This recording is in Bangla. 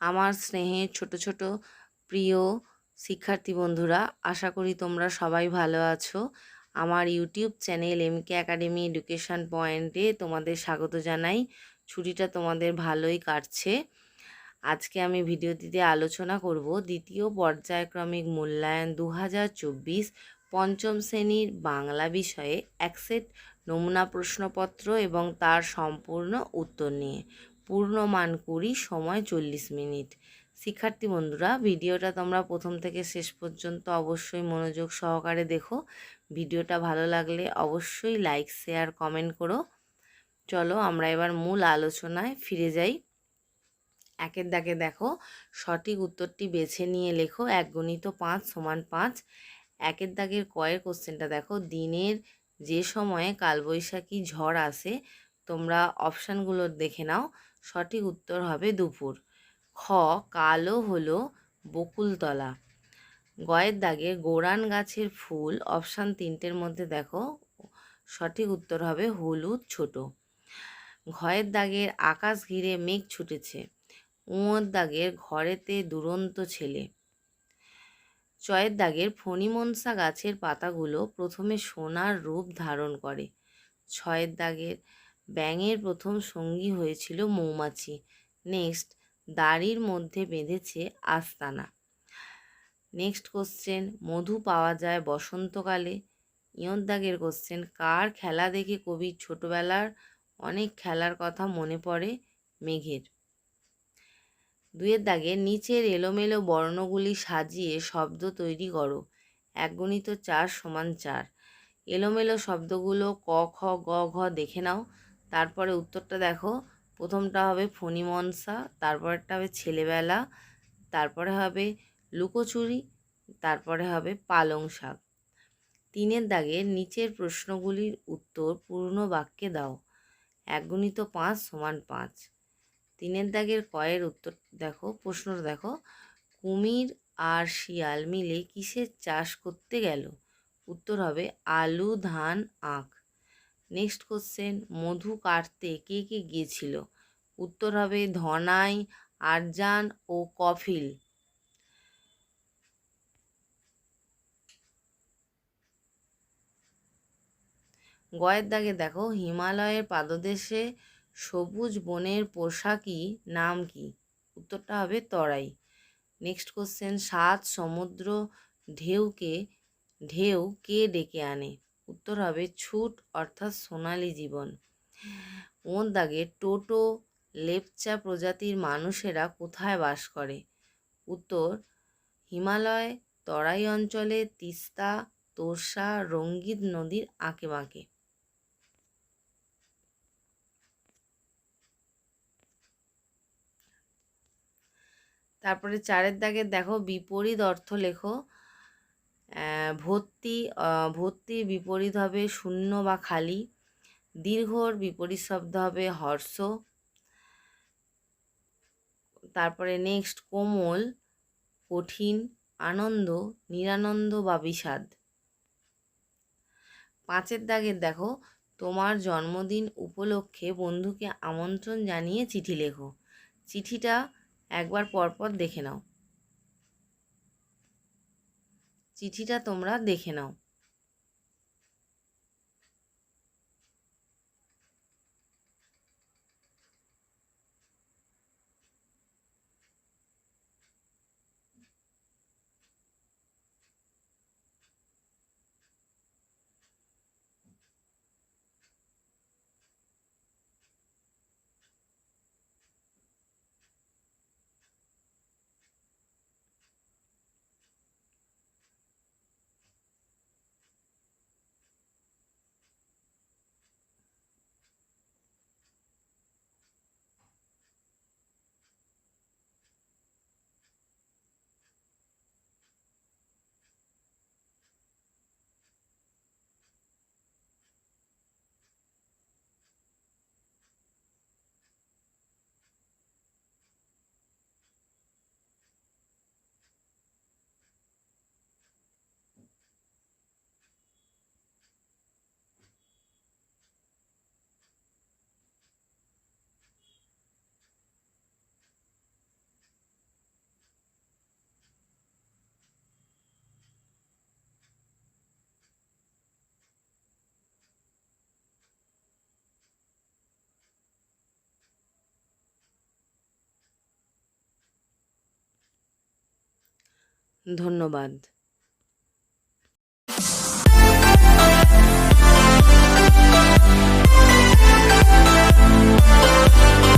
আমার স্নেহের ছোট ছোট, প্রিয় শিক্ষার্থী বন্ধুরা, আশা করি তোমরা সবাই ভালো আছো। আমার YouTube channel M K academy education পয়েন্টে তোমাদের স্বাগত জানাই। ছুটিটা তোমাদের ভালোই কাটছে। আজকে আমি ভিডিওটিতে আলোচনা করব দ্বিতীয় পর্যায়ক্রমিক মূল্যায়ন দু পঞ্চম শ্রেণির বাংলা বিষয়ে এক সেট নমুনা প্রশ্নপত্র এবং তার সম্পূর্ণ উত্তর নিয়ে। পূর্ণমান কুড়ি সময় চল্লিশ মিনিট। শিক্ষার্থী বন্ধুরা, ভিডিওটা তোমরা প্রথম থেকে শেষ পর্যন্ত অবশ্যই মনোযোগ সহকারে দেখো। ভিডিওটা ভালো লাগলে অবশ্যই লাইক, শেয়ার, কমেন্ট করো। চলো আমরা এবার মূল আলোচনায় ফিরে যাই। একের দাগে দেখো, সঠিক উত্তরটি বেছে নিয়ে লেখো, এক গণিত পাঁচ সমান পাঁচ। একের দাগের কয়ের কোশ্চেনটা দেখো, দিনের যে সময়ে কালবৈশাখী ঝড় আসে, তোমরা অপশানগুলো দেখে নাও। সঠিক উত্তর হবে দুপুর। খ, কালো হলো বকুলতলা। গয়ের দাগে গোড়ান গাছের ফুল, অপশান তিনটের মধ্যে দেখো, সঠিক উত্তর হবে হলুদ ছোট। ঘয়ের দাগের আকাশ ঘিরে মেঘ ছুটেছে। উঁয়োর দাগের ঘরেতে দুরন্ত ছেলে। চয়ের দাগের ফণিমনসা গাছের পাতাগুলো প্রথমে সোনার রূপ ধারণ করে। ছয়ের দাগের ব্যাঙের প্রথম সঙ্গী হয়েছিল মৌমাছি। নেক্সট, দাড়ির মধ্যে বেঁধেছে আস্তানা। নেক্সট কোশ্চেন মধু পাওয়া যায় বসন্তকালে। ইয়র দাগের কোশ্চেন কার খেলা দেখে কবির ছোটবেলার অনেক খেলার কথা মনে পড়ে মেঘের? দুয়ের দাগে, নিচের এলোমেলো বর্ণগুলি সাজিয়ে শব্দ তৈরি করো। এক গণিত চার সমান চার। এলোমেলো শব্দগুলো ক, খ, গ, ঘ দেখে নাও। তারপরে উত্তরটা দেখো। প্রথমটা হবে ফণি মনসা তারপরেরটা হবে ছেলেবেলা, তারপরে হবে লুকোচুরি, তারপরে হবে পালং শাক তিনের দাগে নিচের প্রশ্নগুলির উত্তর পূর্ণ বাক্যে দাও। এক গুণিত পাঁচ সমান পাঁচ। তিনের দাগের কয়ের উত্তর দেখো, প্রশ্নটা দেখো। কুমির আর শিয়াল মিলে কিসের চাষ করতে গেল? উত্তর হবে আলু, ধান, আখ। নেক্সট কোশ্চেন মধু কাটতে কে কে গিয়েছিল? উত্তর হবে ধনাই, আরজান ও কফিল গয়ের দাগে দেখো, হিমালয়ের পাদদেশে সবুজ বনের পোশাকই নাম কি? উত্তরটা হবে তরাই। নেক্সট কোশ্চেন সাত সমুদ্র ঢেউকে, ঢেউ কে ডেকে আনে? উত্তর হবে ছুট, অর্থাৎ সোনালি জীবন। ওর দাগে টোটো, লেপচা প্রজাতির মানুষেরা কোথায় বাস করে? উত্তর, হিমালয়, তরাই অঞ্চলে তিস্তা, তোরসা, রঙ্গিত নদীর আঁকে বাঁকে। তারপরে চারের দাগে দেখো বিপরীত অর্থ লেখো। ভর্তি ভর্তির বিপরীত হবে শূন্য বা খালি। দীর্ঘর বিপরীত শব্দ হবে হর্ষ। তারপরে নেক্সট কোমল, কঠিন, আনন্দ, নিরানন্দ বা বিষাদ। পাঁচের দাগের দেখো, তোমার জন্মদিন উপলক্ষে বন্ধুকে আমন্ত্রণ জানিয়ে চিঠি লেখো। চিঠিটা একবার পরপর দেখে নাও। চিঠিটা তোমরা দেখে নাও। ধন্যবাদ।